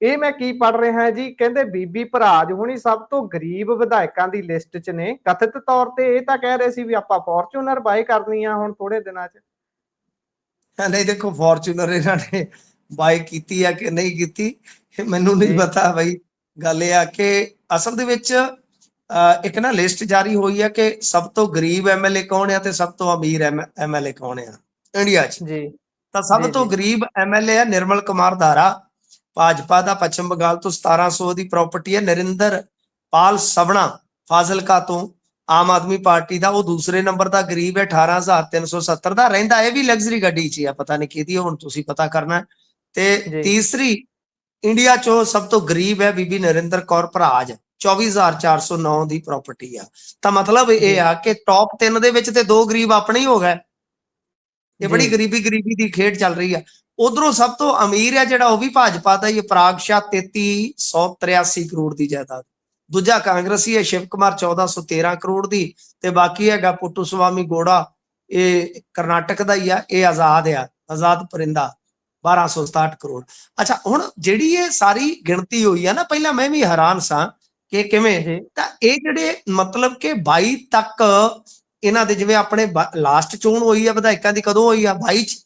ਇਹ ਮੈਂ ਕੀ ਪੜ ਰਿਹਾ ਹਾਂ ਜੀ? ਕਹਿੰਦੇ ਬੀਬੀ ਭਰਾਜ ਹੁਣੀ ਸਭ ਤੋਂ ਗਰੀਬ ਵਿਧਾਇਕਾਂ ਦੀ ਲਿਸਟ 'ਚ ਨੇ। ਕਥਿਤ ਤੌਰ ਤੇ ਇਹ ਤਾਂ ਕਹਿ ਰਹੇ ਸੀ ਵੀ ਆਪਾਂ ਫੋਰਚੂਨਰ ਬਾਈ ਕਰਨੀ ਆ ਹੁਣ ਥੋੜੇ ਦਿਨਾਂ 'ਚ। ਨਹੀਂ ਦੇਖੋ ਫੋਰਚੂਨਰ ਇਹਨਾਂ ਨੇ ਬਾਈ ਕੀਤੀ ਆ ਕਿ ਨਹੀਂ ਕੀਤੀ ਮੈਨੂੰ ਨਹੀਂ। ਪਤਾ ਬਈ। ਗੱਲ ਇਹ ਆ ਕਿ ਅਸਲ ਦੇ ਵਿੱਚ ਇੱਕ ਨਾ ਲਿਸਟ ਜਾਰੀ ਹੋਈ ਹੈ ਕਿ ਸਭ ਤੋਂ ਗਰੀਬ ਐਮਐਲਏ ਕੌਣ ਆ ਤੇ ਸਭ ਤੋਂ ਅਮੀਰ ਐਮਐਲਏ ਕੌਣ ਆ? ਇੰਡੀਆ 'ਚ। ਜੀ। ਤਾਂ ਸਭ ਤੋਂ। ਗਰੀਬ ਐਮਐਲਏ ਹੈ ਨਿਰਮਲ ਕੁਮਾਰ ਧਾਰਾ। ਭਾਜਪਾ ਦਾ ਪੱਛਮ ਬੰਗਾਲ ਤੋਂ 1700 ਦੀ ਪ੍ਰਾਪਰਟੀ ਹੈ ਨਰਿੰਦਰ ਪਾਲ ਸਵਣਾ ਫਾਜ਼ਿਲਕਾ ਤੋਂ ਆਮ ਆਦਮੀ ਪਾਰਟੀ ਦਾ ਉਹ ਦੂਸਰੇ ਨੰਬਰ ਦਾ ਗਰੀਬ ਹੈ 18370 ਦਾ ਰਹਿੰਦਾ ਇਹ ਵੀ ਲਗਜ਼ਰੀ ਗੱਡੀ 'ਚ ਹੀ ਆ ਪਤਾ ਨਹੀਂ ਕਿਹਦੀ ਹੁਣ ਤੁਸੀਂ ਪਤਾ ਕਰਨਾ। ਤੇ। ਤੀਸਰੀ ਇੰਡੀਆ 'ਚੋਂ ਸਭ ਤੋਂ ਗਰੀਬ ਹੈ ਬੀਬੀ ਨਰਿੰਦਰ ਕੌਰ ਭਰਾਜ 24409 ਦੀ ਪ੍ਰਾਪਰਟੀ ਆ ਤਾਂ ਮਤਲਬ। ਇਹ ਆ ਕਿ ਟੌਪ 3 ਦੇ ਵਿੱਚ ਤੇ ਦੋ ਗਰੀਬ ਆਪਣੇ ਹੀ ਹੋ ਗਏ ਇਹ ਬੜੀ। ਗਰੀਬੀ ਗਰੀਬੀ ਦੀ ਖੇਡ ਚੱਲ ਰਹੀ ਆ। ਉਧਰੋਂ ਸਭ ਤੋਂ ਅਮੀਰ ਹੈ ਜਿਹੜਾ ਉਹ ਵੀ ਭਾਜਪਾ ਦਾ ਹੀ ਪਰਾਗ ਸ਼ਾਹ 3383 ਕਰੋੜ ਦੀ ਜਾਇਦਾਦ। ਦੂਜਾ ਕਾਂਗਰਸੀ ਹੈ ਸ਼ਿਵ ਕੁਮਾਰ 1413 ਕਰੋੜ ਦੀ ਤੇ ਬਾਕੀ ਹੈਗਾ ਪੁੱਟੂ ਸਵਾਮੀ ਗੋੜਾ ਇਹ ਕਰਨਾਟਕ ਦਾ ਹੀ ਆ ਇਹ ਆਜ਼ਾਦ ਆ ਆਜ਼ਾਦ ਪਰਿੰਦਾ 1267 ਕਰੋੜ। ਅੱਛਾ ਹੁਣ ਜਿਹੜੀ ਇਹ ਸਾਰੀ ਗਿਣਤੀ ਹੋਈ ਆ ਨਾ ਪਹਿਲਾਂ ਮੈਂ ਵੀ ਹੈਰਾਨ ਸਾਂ ਕਿ ਕਿਵੇਂ ਤਾਂ ਇਹ ਜਿਹੜੇ ਮਤਲਬ ਕਿ 22 ਤੱਕ ਇਹਨਾਂ ਦੇ ਜਿਵੇਂ ਆਪਣੇ ਲਾਸਟ ਚੋਣ ਹੋਈ ਆ ਵਿਧਾਇਕਾਂ ਦੀ ਕਦੋਂ ਹੋਈ ਆ? 22 ਚ।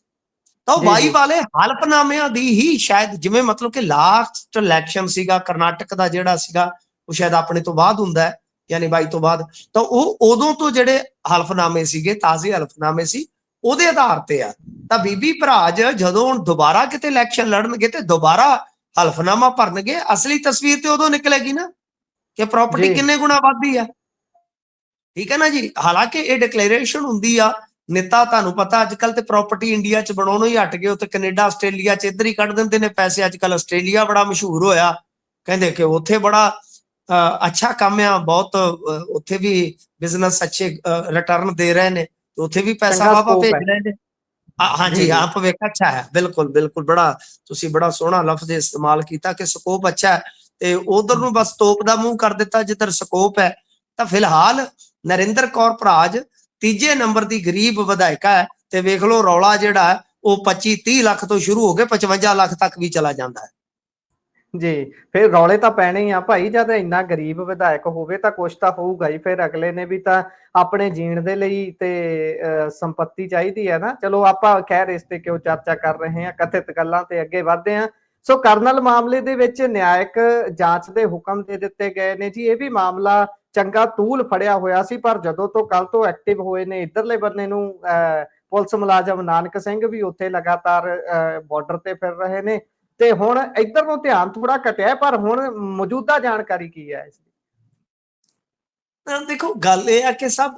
ਤਾਂ ਉਹ ਜੀ, 22 ਜੀ। ਵਾਲੇ ਹਲਫਨਾਮਿਆਂ ਦੀ ਹੀ ਸ਼ਾਇਦ ਜਿਵੇਂ ਮਤਲਬ ਕਿ ਲਾਸਟ ਇਲੈਕਸ਼ਨ ਸੀਗਾ ਕਰਨਾਟਕ ਦਾ ਜਿਹੜਾ ਸੀਗਾ ਉਹ ਸ਼ਾਇਦ ਆਪਣੇ ਤੋਂ ਬਾਅਦ ਹੁੰਦਾ ਹੈ ਯਾਨੀ 22 ਤੋਂ ਬਾਅਦ। ਤਾਂ ਉਹ ਉਦੋਂ ਤੋਂ ਜਿਹੜੇ ਹਲਫਨਾਮੇ ਸੀਗੇ ਤਾਜ਼ੇ ਹਲਫਨਾਮੇ ਸੀ ਉਹਦੇ ਆਧਾਰ ਤੇ ਆ। ਤਾਂ ਬੀਬੀ ਭਰਾਜ ਜਦੋਂ ਹੁਣ ਦੁਬਾਰਾ ਕਿਤੇ ਇਲੈਕਸ਼ਨ ਲੜਨਗੇ ਤੇ ਦੁਬਾਰਾ ਹਲਫਨਾਮਾ ਭਰਨਗੇ ਅਸਲੀ ਤਸਵੀਰ ਤੇ ਉਦੋਂ ਨਿਕਲੇਗੀ ਨਾ ਕਿ ਪ੍ਰਾਪਰਟੀ। ਕਿੰਨੇ ਗੁਣਾ ਵੱਧਦੀ ਆ। ਠੀਕ ਹੈ ਨਾ ਜੀ ਹਾਲਾਂਕਿ ਇਹ ਡਿਕਲੇਰੇਸ਼ਨ ਹੁੰਦੀ ਆ ਨੇਤਾ ਤੁਹਾਨੂੰ ਪਤਾ ਅੱਜ ਕੱਲ ਤੇ ਪ੍ਰਾਪਰਟੀ ਇੰਡੀਆ ਚ ਬਣਾਉਣੋਂ ਹੀ ਹਟ ਗਏ ਉੱਥੇ ਕੈਨੇਡਾ ਆਸਟ੍ਰੇਲੀਆ ਚ ਇੱਧਰ ਹੀ ਕੱਢ ਦਿੰਦੇ ਨੇ ਪੈਸੇ ਅੱਜ ਕੱਲ ਆਸਟ੍ਰੇਲੀਆ ਬੜਾ ਮਸ਼ਹੂਰ ਹੋਇਆ ਕਹਿੰਦੇ ਕਿ ਉੱਥੇ ਬੜਾ ਅੱਛਾ ਕੰਮ ਆ ਬਹੁਤ ਉੱਥੇ ਵੀ ਬਿਜ਼ਨਸ ਅੱਛੇ ਰਿਟਰਨ ਦੇ ਰਹੇ ਨੇ ਉੱਥੇ ਵੀ ਪੈਸਾ ਵਾਪਾ ਭੇਜ। ਰਹੇ ਨੇ ਹਾਂਜੀ। ਹਾਂ ਭਵਿੱਖ ਅੱਛਾ ਹੈ ਬਿਲਕੁਲ ਬਿਲਕੁਲ ਬੜਾ ਤੁਸੀਂ ਬੜਾ ਸੋਹਣਾ ਲਫ਼ਜ਼ ਇਸਤੇਮਾਲ ਕੀਤਾ ਕਿ ਸਕੋਪ ਅੱਛਾ ਹੈ ਤੇ ਉਧਰ ਨੂੰ ਬਸ ਤੋਪ ਦਾ ਮੂੰਹ ਕਰ ਦਿੱਤਾ ਜਿੱਧਰ ਸਕੋਪ ਹੈ ਤਾਂ ਫਿਲਹਾਲ ਨਰਿੰਦਰ ਕੌਰ ਭਰਾਜ ਤੀਜੇ ਨੰਬਰ ਦੀ ਗਰੀਬ ਵਿਧਾਇਕਾ ਹੈ ਤੇ ਵੇਖ ਲਓ ਰੌਲਾ ਜਿਹੜਾ ਉਹ 25 30 ਲੱਖ ਤੋਂ ਸ਼ੁਰੂ ਹੋ ਕੇ 55 ਲੱਖ ਤੱਕ ਵੀ ਚਲਾ ਜਾਂਦਾ ਹੈ। ਜੀ, ਫਿਰ ਰੌਲੇ ਤਾਂ ਪੈਣੇ ਹੀ ਆ ਭਾਈ, ਜਦ ਇੰਨਾ ਗਰੀਬ ਵਿਧਾਇਕ ਹੋਵੇ ਤਾਂ ਕੁਛ ਤਾਂ ਹੋਊਗਾ ਹੀ, ਫਿਰ ਅਗਲੇ ਨੇ ਵੀ ਤਾਂ ਆਪਣੇ ਜੀਣ ਦੇ ਲਈ ਤੇ ਸੰਪਤੀ ਚਾਹੀਦੀ ਹੈ ਨਾ। ਚਲੋ ਆਪਾਂ ਖੈਰ ਇਸ ਤੇ ਕਿਉਂ ਚਰਚਾ ਕਰ ਰਹੇ ਹਾਂ, ਕਥਿਤ ਗੱਲਾਂ ਤੇ ਅੱਗੇ ਵਧਦੇ ਹਾਂ। ਸੋ ਕਰਨਲ ਮਾਮਲੇ ਦੇ ਵਿੱਚ ਨਿਆਇਕ ਜਾਂਚ ਦੇ ਹੁਕਮ ਦੇ ਦਿੱਤੇ ਗਏ ਨੇ ਜੀ, ਇਹ ਵੀ ਮਾਮਲਾ ਚੰਗਾ ਤੂਲ ਫੜਿਆ ਹੋਇਆ ਸੀ ਪਰ ਜਦੋਂ ਤੋਂ ਕੱਲ ਤੋਂ ਐਕਟਿਵ ਹੋਏ ਨੇ ਇਧਰਲੇ ਬੰਨੇ ਨੂੰ ਅਹ, ਪੁਲਿਸ ਮੁਲਾਜ਼ਮ ਨਾਨਕ ਸਿੰਘ ਵੀ ਉੱਥੇ ਲਗਾਤਾਰ ਬਾਰਡਰ ਤੇ ਫਿਰ ਰਹੇ ਨੇ। ਤੇ ਹੁਣ ਇੱਧਰ ਨੂੰ ਧਿਆਨ ਥੋੜਾ ਘਟਿਆ ਪਰ ਹੁਣ ਮੌਜੂਦਾ ਜਾਣਕਾਰੀ ਕੀ ਹੈ ਇਸ ਦੀ? ਦੇਖੋ ਗੱਲ ਇਹ ਆ ਕਿ ਸਭ